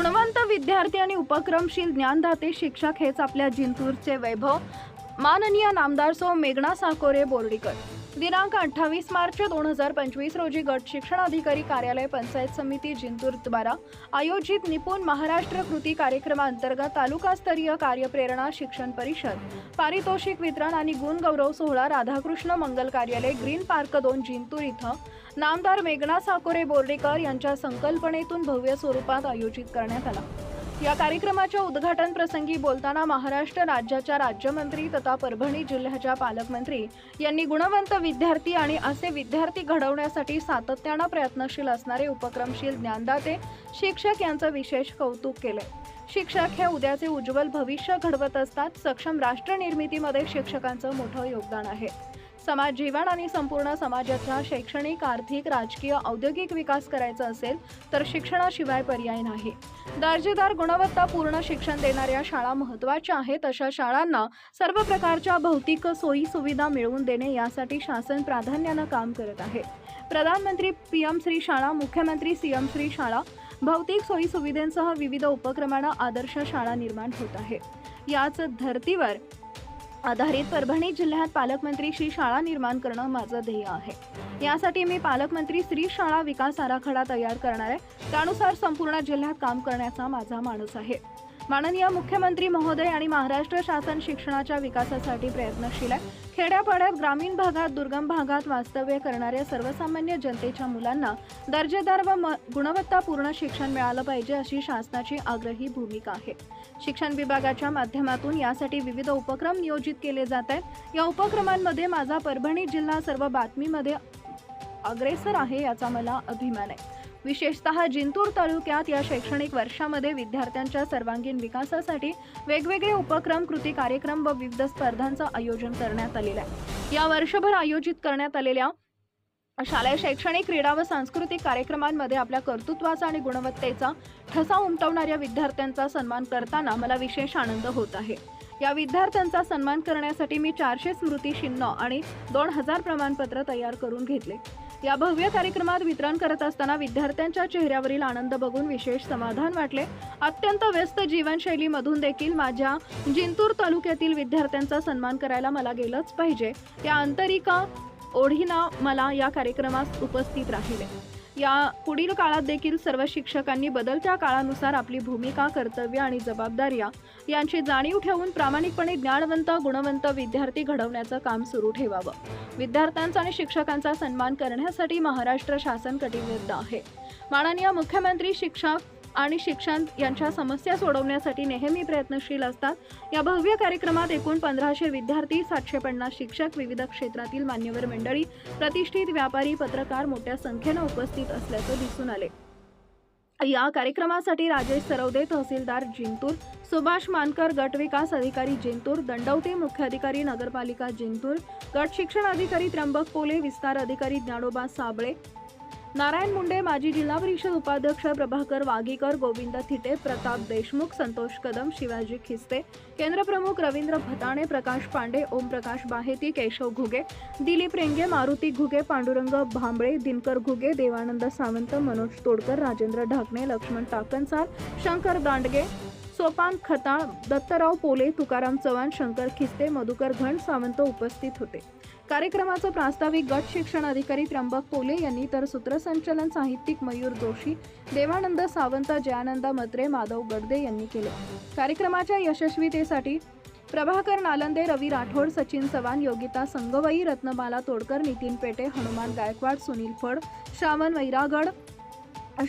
गुणवंत विद्यार्थी आणि उपक्रमशील ज्ञानदाते शिक्षक हेच आपल्या जिंतूरचे वैभव. माननीय नामदार सो मेघना साकोरे बोर्डीकर. दिनांक अठ्ठावीस मार्च दोन हजार पंचवीस रोजी गट शिक्षण अधिकारी कार्यालय पंचायत समिती जिंतूर द्वारा आयोजित निपुण महाराष्ट्र कृती कार्यक्रमाअंतर्गत तालुकास्तरीय कार्यप्रेरणा शिक्षण परिषद पारितोषिक वितरण आणि गुणगौरव सोहळा राधाकृष्ण मंगल कार्यालय ग्रीन पार्क दोन जिंतूर इथं नामदार मेघना साकोरे बोर्डेकर यांच्या संकल्पनेतून भव्य स्वरूपात आयोजित करण्यात आला. या कार्यक्रमाच्या उद्घाटन प्रसंगी बोलताना महाराष्ट्र राज्याच्या राज्यमंत्री तथा परभणी जिल्ह्याच्या पालकमंत्री यांनी गुणवंत विद्यार्थी आणि असे विद्यार्थी घडवण्यासाठी सातत्यानं प्रयत्नशील असणारे उपक्रमशील ज्ञानदाते शिक्षक यांचं विशेष कौतुक केले शिक्षक हे उद्याचे उज्ज्वल भविष्य घडवत असतात. सक्षम राष्ट्र निर्मितीमध्ये शिक्षकांचं मोठं योगदान आहे. समाज जीवन आणि संपूर्ण समाजाचा शैक्षणिक आर्थिक राजकीय औद्योगिक विकास करायचा असेल तर शिक्षणाशिवाय पर्याय नाही. दर्जेदार गुणवत्तापूर्ण शिक्षण देणाऱ्या शाळा महत्त्वाच्या आहेत अशा शाळांना सर्व प्रकारच्या भौतिक सोयी सुविधा मिळवून देणे यासाठी शासन प्राधान्यानं काम करत आहे. प्रधानमंत्री पी एम श्री शाळा मुख्यमंत्री सी एम श्री शाळा भौतिक सोयी सुविधांसह विविध उपक्रमांना आदर्श शाळा निर्माण होत आहे. याच धर्तीवर आधारित परभणी जिल्ह्यात पालकमंत्री श्री शाळा निर्माण करणं माझं ध्येय आहे. यासाठी मी पालकमंत्री स्त्री शाळा विकास आराखडा तयार करणार आहे. त्यानुसार संपूर्ण जिल्ह्यात काम करण्याचा माझा माणूस आहे. माननीय मुख्यमंत्री महोदय आणि महाराष्ट्र शासन शिक्षणाच्या विकासासाठी प्रयत्नशील आहे. खेड्यापाड्यात ग्रामीण भागात दुर्गम भागात वास्तव्य करणाऱ्या सर्वसामान्य जनतेच्या मुलांना दर्जेदार व म- गुणवत्तापूर्ण शिक्षण मिळालं पाहिजे अशी शासनाची आग्रही भूमिका आहे. शिक्षण विभागाच्या माध्यमातून यासाठी विविध उपक्रम नियोजित केले जात आहेत. या उपक्रमांमध्ये माझा परभणी जिल्हा सर्व बातमीमध्ये अग्रेसर आहे याचा मला अभिमान आहे. विशेषतः जिंतूर तालुक्यात या शैक्षणिक वर्षामध्ये विद्यार्थ्यांच्या सर्वांगीण विकासासाठी वेगवेगळे उपक्रम कृती कार्यक्रम व विविध स्पर्धांचं आयोजन करण्यात आलेलं आहे. या वर्षभर आयोजित करण्यात आलेल्या शालेय शैक्षणिक क्रीडा व सांस्कृतिक कार्यक्रमांमध्ये आपल्या कर्तृत्वाचा आणि गुणवत्तेचा ठसा उमटवणाऱ्या विद्यार्थ्यांचा सन्मान करताना मला विशेष आनंद होत आहे. या विद्यार्थ्यांचा सन्मान करण्यासाठी मी चारशे स्मृती चिन्ह आणि दोन हजार प्रमाणपत्र तयार करून घेतले. या भव्य कार्यक्रमात वितरण करत असताना विद्यार्थ्यांच्या चेहऱ्यावरील आनंद बघून विशेष समाधान वाटले. अत्यंत व्यस्त जीवनशैलीमधून देखील माझ्या जिंतूर तालुक्यातील विद्यार्थ्यांचा सन्मान करायला मला गेलंच पाहिजे. या आंतरिका ओढीना मला या कार्यक्रमात उपस्थित राहिले. या पुढील काळात देखील सर्व शिक्षकांनी बदलत्या काळानुसार आपली भूमिका कर्तव्य आणि जबाबदाऱ्या यांची जाणीव ठेवून प्रामाणिकपणे ज्ञानवंत गुणवंत विद्यार्थी घडवण्याचं काम सुरू ठेवावं. विद्यार्थ्यांचा आणि शिक्षकांचा सन्मान करण्यासाठी महाराष्ट्र शासन कटिबद्ध आहे. माननीय मुख्यमंत्री शिक्षक आणि शिक्षण यांच्या समस्या सोडवण्यासाठी नेहमी प्रयत्नशील असतात. या भव्य कार्यक्रमात एकूण पंधराशे विद्यार्थी सातशे पन्नास शिक्षक विविध क्षेत्रातील मान्यवर मंडळी प्रतिष्ठित व्यापारी पत्रकार मोठ्या संख्येनं उपस्थित असल्याचं दिसून आले. या कार्यक्रमासाठी राजेश सरवदे तहसीलदार जिंतूर सुभाष मानकर गट विकास अधिकारी जिंतूर दंडवते मुख्य अधिकारी नगरपालिका जिंतूर गट शिक्षण अधिकारी त्र्यंबक पोले विस्तार अधिकारी ज्ञानोबा साबळे नारायण मुंडे माजी जिल्हा परिषद उपाध्यक्ष प्रभाकर वागीकर गोविंद थिटे प्रताप देशमुख संतोष कदम शिवाजी खिस्ते केंद्रप्रमुख रवींद्र भताणे प्रकाश पांडे ओमप्रकाश बाहेती केशव घुगे दिलीप रेंगे मारुती घुगे पांडुरंग भांबळे दिनकर घुगे देवानंद सावंत मनोज तोडकर राजेंद्र ढाकणे लक्ष्मण टाकणसार शंकर दांडगे सोपान खताळ दत्तराव पोले तुकाराम चव्हाण शंकर खिस्ते मधुकर घण सावंत उपस्थित होते. कार्यक्रमाचं प्रास्ताविक गट शिक्षण अधिकारी त्र्यंबक पोले यांनी तर सूत्रसंचलन साहित्यिक मयूर जोशी देवानंद सावंत जयानंद मत्रे माधव गडदे यांनी केले. कार्यक्रमाच्या यशस्वीतेसाठी प्रभाकर नालंदे रवी राठोड सचिन चव्हाण योगिता संगवई रत्नमाला तोडकर नितीन पेटे हनुमान गायकवाड सुनील फड श्रावण वैरागड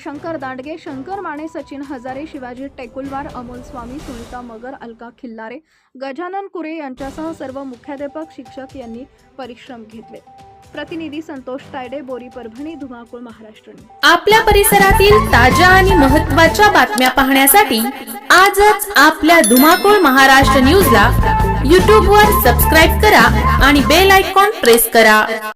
शंकर दांडगे शंकर माने सचिन हजारे शिवाजी टेकुलवार अमोल स्वामी सुनीता मगर अलका खिल्लारे गजानन कुरे यांच्यासह सर्व मुख्याध्यापक शिक्षक यांनी परिश्रम घेतले. प्रतिनिधी संतोष तायडे बोरी परभणी धुमाकूळ महाराष्ट्र आपल्या परिसरातील ताज्या आणि महत्त्वाच्या बातम्या पाहण्यासाठी आजच आपल्या धुमाकूळ महाराष्ट्र न्यूजला यूट्यूबवर सबस्क्राईब करा आणि बेल आयकॉन प्रेस करा.